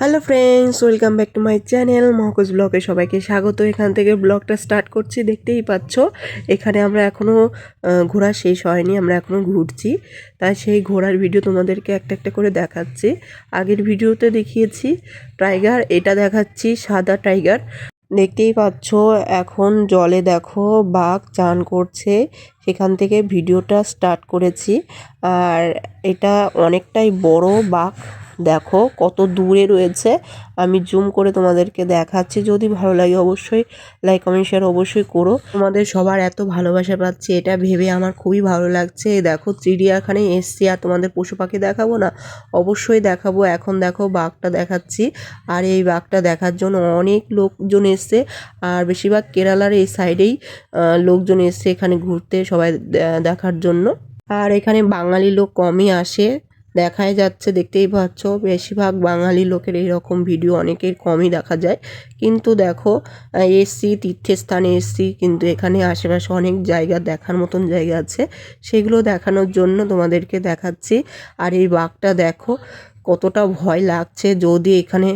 Hello friends welcome back to my channel মহকুজ ব্লগে সবাইকে স্বাগত। এখান থেকে ব্লগটা স্টার্ট করছি, দেখতেই পাচ্ছ। এখানে আমরা এখনও ঘোরা শেষ হয়নি, আমরা এখনও ঘুরছি। তাই সেই ঘোরার ভিডিও তোমাদেরকে একটা একটা করে দেখাচ্ছি। আগের ভিডিওতে দেখিয়েছি টাইগার এটা দেখাচ্ছি, সাদা টাইগার দেখতেই পাচ্ছ, এখন জলে দেখো বাঘ চান করছে। সেখান থেকে ভিডিওটা স্টার্ট করেছি। আর এটা অনেকটাই বড় বাঘ। দেখো, কত দূরে রয়েছে। আমি জুম করে তোমাদেরকে দেখাচ্ছি। যদি ভালো লাগে অবশ্যই লাইক কমেন্ট শেয়ার অবশ্যই করো। তোমাদের সবার এত ভালোবাসা পাচ্ছি, এটা ভেবে আমার খুবই ভালো লাগছে। দেখো চিড়িয়াখানায় এসছি আর তোমাদের পশু পাখি দেখাবো না? অবশ্যই দেখাবো। এখন দেখো, বাঘটা দেখাচ্ছি। আর এই বাঘটা দেখার জন্য অনেক লোকজন এসছে। আর বেশিরভাগ কেরালার এই সাইডেই লোকজন এসছে এখানে ঘুরতে সবাই দেখার জন্য। আর এখানে বাঙালি লোক কমই আসে। দেখাই যাচ্ছে, দেখতেই পাচ্ছ। বেশিরভাগ বাঙালি লোকের এইরকম ভিডিও অনেকের কমই দেখা যায়। কিন্তু দেখো এসছি, তীর্থস্থানে এসছি, কিন্তু এখানে আশেপাশে অনেক জায়গা, দেখার মতন জায়গা আছে। সেগুলো দেখানোর জন্য তোমাদেরকে দেখাচ্ছি। আর এই বাঘটা দেখো, কতটা ভয় লাগছে। যদি এখানে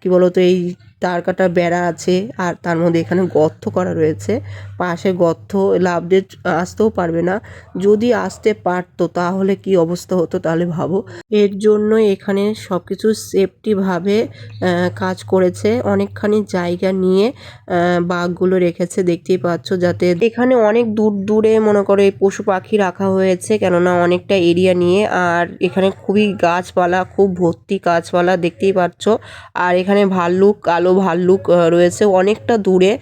কি বলতো, এই তার কাটা বেড়া আছে আর তার মধ্যে এখানে গর্ত করা রয়েছে। পাশে গর্ত লাভ দিয়ে আসতেও পারবে না। যদি আসতে পারতো তাহলে কি অবস্থা হতো তাহলে ভাবো। এর জন্য এখানে সব কিছু সেফটিভাবে কাজ করেছে। অনেকখানি জায়গা নিয়ে বাঘগুলো রেখেছে, দেখতেই পাচ্ছ যাতে এখানে অনেক দূর দূরে মনে করো এই পশু পাখি রাখা হয়েছে, কেননা অনেকটা এরিয়া নিয়ে। আর এখানে খুবই গাছপালা, খুব ভর্তি গাছপালা, দেখতেই পাচ্ছ। আর এখানে ভাল্লুক, কালো ভাল্লুক রয়েছে অনেকটা দূরে।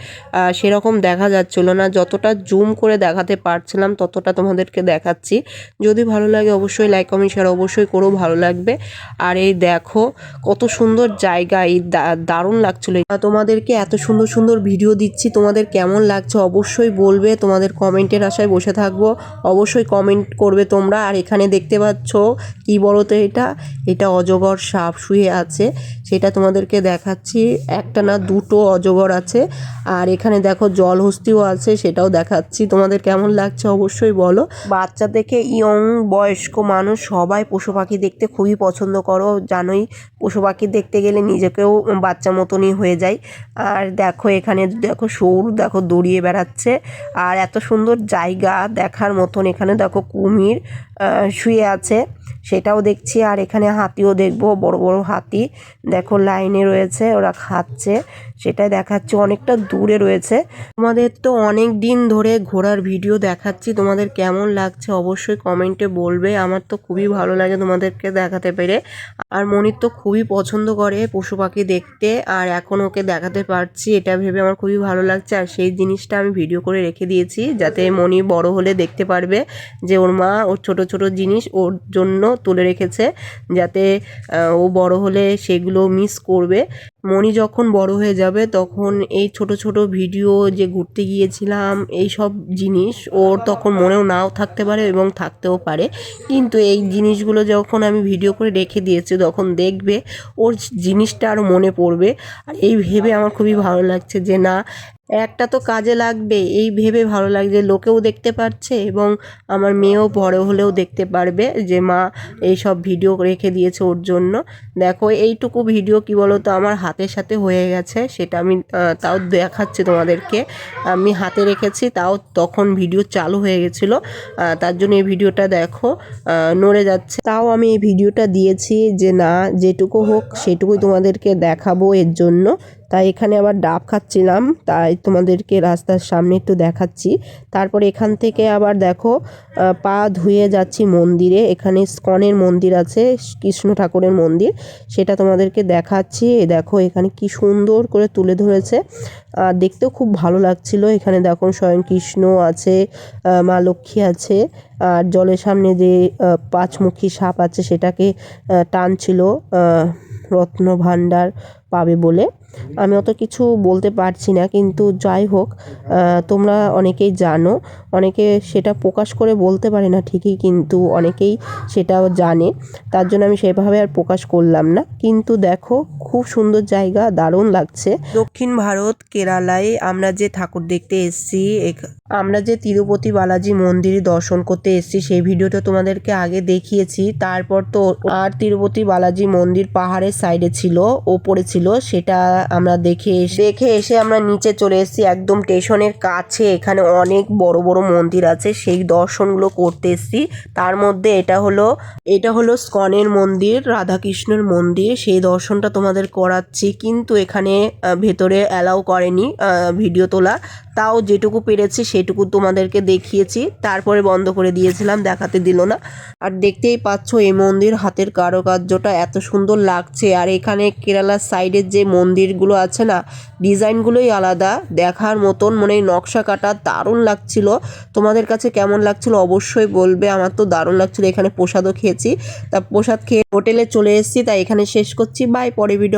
সেরকম দেখা যাচ্ছিল না। যতটা জুম করে দেখাতে পারছিলাম, ততটা তোমাদেরকে দেখাচ্ছি। যদি ভালো লাগে অবশ্যই লাইক কমেন্ট শেয়ার অবশ্যই করো, ভালো লাগবে। আর এই দেখো, কত সুন্দর জায়গা, এই দারুণ লাগছিল। তোমাদেরকে এত সুন্দর সুন্দর ভিডিও দিচ্ছি। তোমাদের কেমন লাগছে অবশ্যই বলবে। তোমাদের কমেন্টের আশায় বসে থাকব। অবশ্যই কমেন্ট করবে তোমরা। আর এখানে দেখতে পাচ্ছ, কি বলো তো এটা? এটা অজগর সাপ শুয়ে আছে। সেটা তোমাদেরকে দেখাচ্ছি। একটা না দুটো অজগর আছে। আর এখানে দেখো জলহস্তিও আছে, সেটাও দেখাচ্ছি। তোমাদের কেমন লাগছে অবশ্যই বলো। বাচ্চা থেকে ইয়ং বয়স্ক মানুষ সবাই পশু পাখি দেখতে খুবই পছন্দ করো। জানোই পশু পাখি দেখতে গেলে নিজেকেও বাচ্চা মতনই হয়ে যায়। আর দেখো এখানে দেখো সৌর, দেখো দৌড়িয়ে বেড়াচ্ছে। আর এত সুন্দর জায়গা দেখার মতন এখানে দেখো কুমির শুয়ে আছে। সেটাও দেখছি। আর এখানে হাতিও দেখব, বড় বড় হাতি। দেখো লাইনে রয়েছে, ওরা খাচ্ছে সেটাই দেখাচ্ছে। অনেকটা দূরে রয়েছে। তোমাদের তো অনেক দিন ধরে ঘোরার ভিডিও দেখাচ্ছি। তোমাদের কেমন লাগছে অবশ্যই কমেন্টে বলবে। আমার তো খুবই ভালো লাগে তোমাদেরকে দেখাতে পেরে। আর মনির তো খুবই পছন্দ করে পশু পাখি দেখতে, আর এখন ওকে দেখাতে পারছি। এটা ভেবে আমার খুবই ভালো লাগছে। আর সেই জিনিসটা আমি ভিডিও করে রেখে দিয়েছি, যাতে মনি বড় হলে দেখতে পারবে যে ওর মা ওর ছোট ছোট জিনিস ওর জন্য তুলে রেখেছে, যাতে ও বড় হলে সেগুলো মিস করবে। মনি যখন বড় হয়ে যাবে, তখন এই ছোট ছোট ভিডিও যে ঘুরতে গিয়েছিলাম, এই সব জিনিস ওর তখন মনেও নাও থাকতে পারে এবং থাকতেও পারে। কিন্তু এই জিনিসগুলো যখন আমি ভিডিও করে রেখে দিয়েছি, তখন দেখবে ওর জিনিসটা আরও মনে পড়বে। আর এই ভেবে আমার খুবই ভালো লাগছে যে না একটা তো কাজে লাগবে। এই ভেবে ভালো লাগছে লোকেও দেখতে পাচ্ছে এবং আমার মেয়েও বড় হলেও দেখতে পারবে যে মা এই সব ভিডিও রেখে দিয়েছে ওর জন্য। দেখো, এইটুকু ভিডিও কি বলো তো আমার হাতের সাথে হয়ে গেছে, সেটা আমি তাও দেখাচ্ছি তোমাদেরকে। আমি হাতে রেখেছি, তাও তখন ভিডিও চালু হয়ে গেছিল তার জন্য এই ভিডিওটা দেখো নড়ে যাচ্ছে। তাও আমি এই ভিডিওটা দিয়েছি যে না, যেটুকু হোক সেটুকুই তোমাদেরকে দেখাবো এর জন্য। তাই এখানে আবার ডাব খাচ্ছিলাম, তাই তোমাদেরকে রাস্তার সামনে একটু দেখাচ্ছি। তারপরে এখান থেকে আবার দেখো পা ধুয়ে যাচ্ছি মন্দিরে, এখানে স্কনের মন্দির আছে, কৃষ্ণ ঠাকুরের মন্দির, সেটা তোমাদেরকে দেখাচ্ছি। দেখো, এখানে কি সুন্দর করে তুলে ধরেছে। আর দেখতেও খুব ভালো লাগছিল, এখানে দেখো স্বয়ং কৃষ্ণ আছে মা লক্ষ্মী আছে, আর জলের সামনে যে পাঁচমুখী সাপ আছে, সেটাকে টানছিল রত্ন ভাণ্ডার পাবে বলে। আমি অত কিছু বলতে পারছি না, কিন্তু যাই হোক তোমরা অনেকেই জানো, অনেকে সেটা প্রকাশ করে বলতে পারে না ঠিকই, কিন্তু অনেকেই সেটাও জানে, তার জন্য আমি সেভাবে আর প্রকাশ করলাম না। কিন্তু দেখো, খুব সুন্দর জায়গা, দারুণ লাগছে। দক্ষিণ ভারত, কেরালায় আমরা যে ঠাকুর দেখতে এসেছি আমরা যে তিরুপতি বালাজি মন্দির দর্শন করতে এসেছি, সেই ভিডিওটা তোমাদেরকে আগে দেখিয়েছি। তারপর তো আর তিরুপতি বালাজি মন্দির পাহাড়ের সাইডে ছিল, ওপরে ছিল, সেটা আমরা দেখে এসে দেখে এসে আমরা নিচে চলে এসেছি একদম স্টেশনের কাছে। এখানে অনেক বড় বড় মন্দির আছে, সেই দর্শনগুলো করতে এসেছি। তার মধ্যে এটা হলো এটা হলো স্কনের মন্দির, রাধাকৃষ্ণের মন্দির। সেই দর্শনটা তোমাদের করাচ্ছি, কিন্তু এখানে ভেতরে অ্যালাউ করেনি ভিডিও তোলা। তাও যেটুকু পেরেছি সেটুকু তোমাদেরকে দেখিয়েছি। তারপরে বন্ধ করে দিয়েছিলাম, দেখাতে দিল না। আর দেখতেই পাচ্ছ এই মন্দির হাতের কারুকার্যটা এত সুন্দর লাগছে। আর এখানে কেরালার সাইডের যে মন্দিরগুলো আছে না, ডিজাইনগুলোই আলাদা। দেখার মতন মনে নকশা কাটা দারুণ লাগছিল। তোমাদের কাছে কেমন লাগছিল অবশ্যই বলবে, আমার তো দারুণ লাগছিল। এখানে প্রসাদও খেয়েছি। তা প্রসাদ খেয়ে হোটেলে চলে এসেছি, তাই এখানে শেষ করছি। বাই পরে ভিডিও